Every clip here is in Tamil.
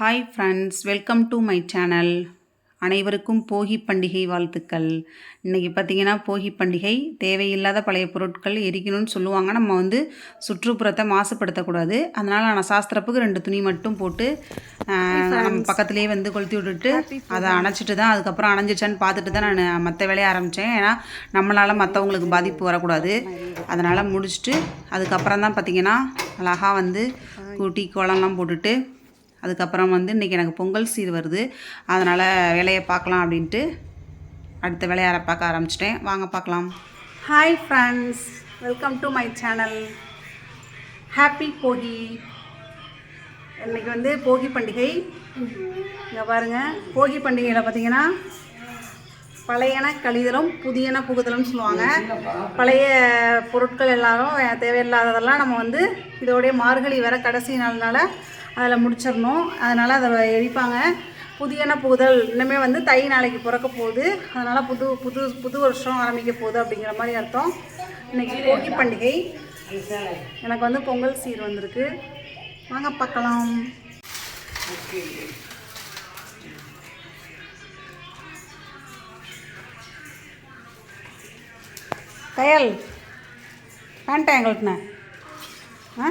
Hi friends welcome to my channel அனைவருக்கும் போகி பண்டிகை வாழ்த்துக்கள். இன்றைக்கி பார்த்தீங்கன்னா போகி பண்டிகை. தேவையில்லாத பழைய பொருட்கள் எரிக்கணும்னு சொல்லுவாங்க. நம்ம வந்து சுற்றுப்புறத்தை மாசுபடுத்தக்கூடாது. அதனால் நான் சாஸ்திரப்புக்கு ரெண்டு துணி மட்டும் போட்டு நம்ம பக்கத்துலேயே வந்து கொளுத்தி விட்டுட்டு அதை அணைச்சிட்டு தான் அதுக்கப்புறம் அணைஞ்சிச்சான்னு பார்த்துட்டு தான் நான் மற்ற வேலையை ஆரம்பித்தேன் ஏன்னா நம்மளால் மற்றவங்களுக்கு பாதிப்பு வரக்கூடாது. அதனால் முடிச்சுட்டு அதுக்கப்புறம் தான் பார்த்தீங்கன்னா அழகாக வந்து கூட்டி கோலம்லாம் போட்டுட்டு அதுக்கப்புறம் வந்து இன்றைக்கி எனக்கு பொங்கல் சீர் வருது. அதனால் வேலையை பார்க்கலாம் அப்படின்ட்டு அடுத்த வேலையை பார்க்க ஆரம்பிச்சிட்டேன். வாங்க பார்க்கலாம். Hi friends welcome to my channel happy போகி இன்றைக்கி வந்து போகி பண்டிகை. இங்கே பாருங்கள் போகி பண்டிகையில் பார்த்தீங்கன்னா பழையன கழிதலும் புதியன புகுதலும் சொல்லுவாங்க. பழைய பொருட்கள் எல்லாரும் தேவையில்லாததெல்லாம் நம்ம வந்து இதோடைய மார்கழி வர கடைசி நாள்னால அதில் முடிச்சிடணும். அதனால் அதை எரிப்பாங்க. புதியன புகுதல் இன்னுமே வந்து தை நாளைக்கு பிறக்க போகுது. அதனால் புது புது புது வருஷம் ஆரம்பிக்க போகுது அப்படிங்கிற மாதிரி அர்த்தம். இன்னைக்கு போகி பண்டிகை. எனக்கு வந்து பொங்கல் சீர் வந்திருக்கு. வாங்க பார்க்கலாம். கயல் வேண்டாம் ஏன் ஆ?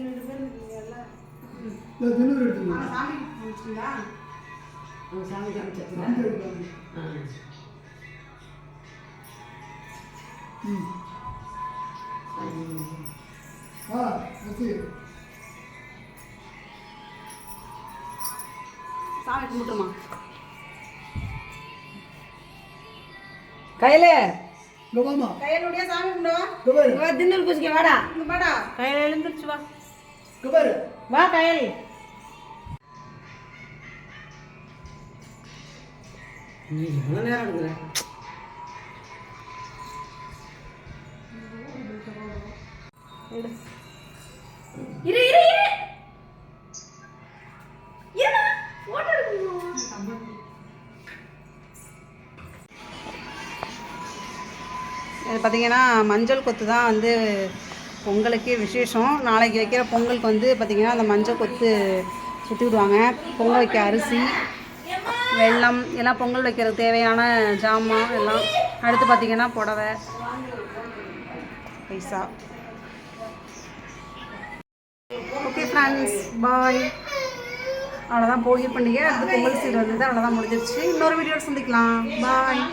சாமி கும்பிட்டுமா? கையில. கையலுடைய சாமி கும்பிடுவா தின்னல் பூசிக்க வாடா. இங்க பாடா. கையில எழுந்துருச்சு வா. வா கையல். நீ எவ்வளோ நேரம் எடுக்கிற? இரு இரு இரு. இருடா போட்டோ எடுக்கணும்? இது பார்த்தீங்கன்னா மஞ்சள் கொத்து தான் வந்து பொங்கலுக்கே விசேஷம். நாளைக்கு வைக்கிற பொங்கலுக்கு வந்து பார்த்திங்கன்னா அந்த மஞ்சள் கொத்து சுற்றி விடுவாங்க. பொங்கல் வைக்க அரிசி வெல்லம் எல்லாம் பொங்கல் வைக்கிறதுக்கு தேவையான ஜாமான் எல்லாம். அடுத்து பார்த்திங்கன்னா புடவை பைசா. ஓகே ஃப்ரெண்ட்ஸ் பாய் அவ்வளோதான் போகி பண்டிகை. அடுத்து பொங்கல் சீர் வந்தது அவ்வளோதான் முடிஞ்சிருச்சு. இன்னொரு வீடியோ சந்திக்கலாம். பாய்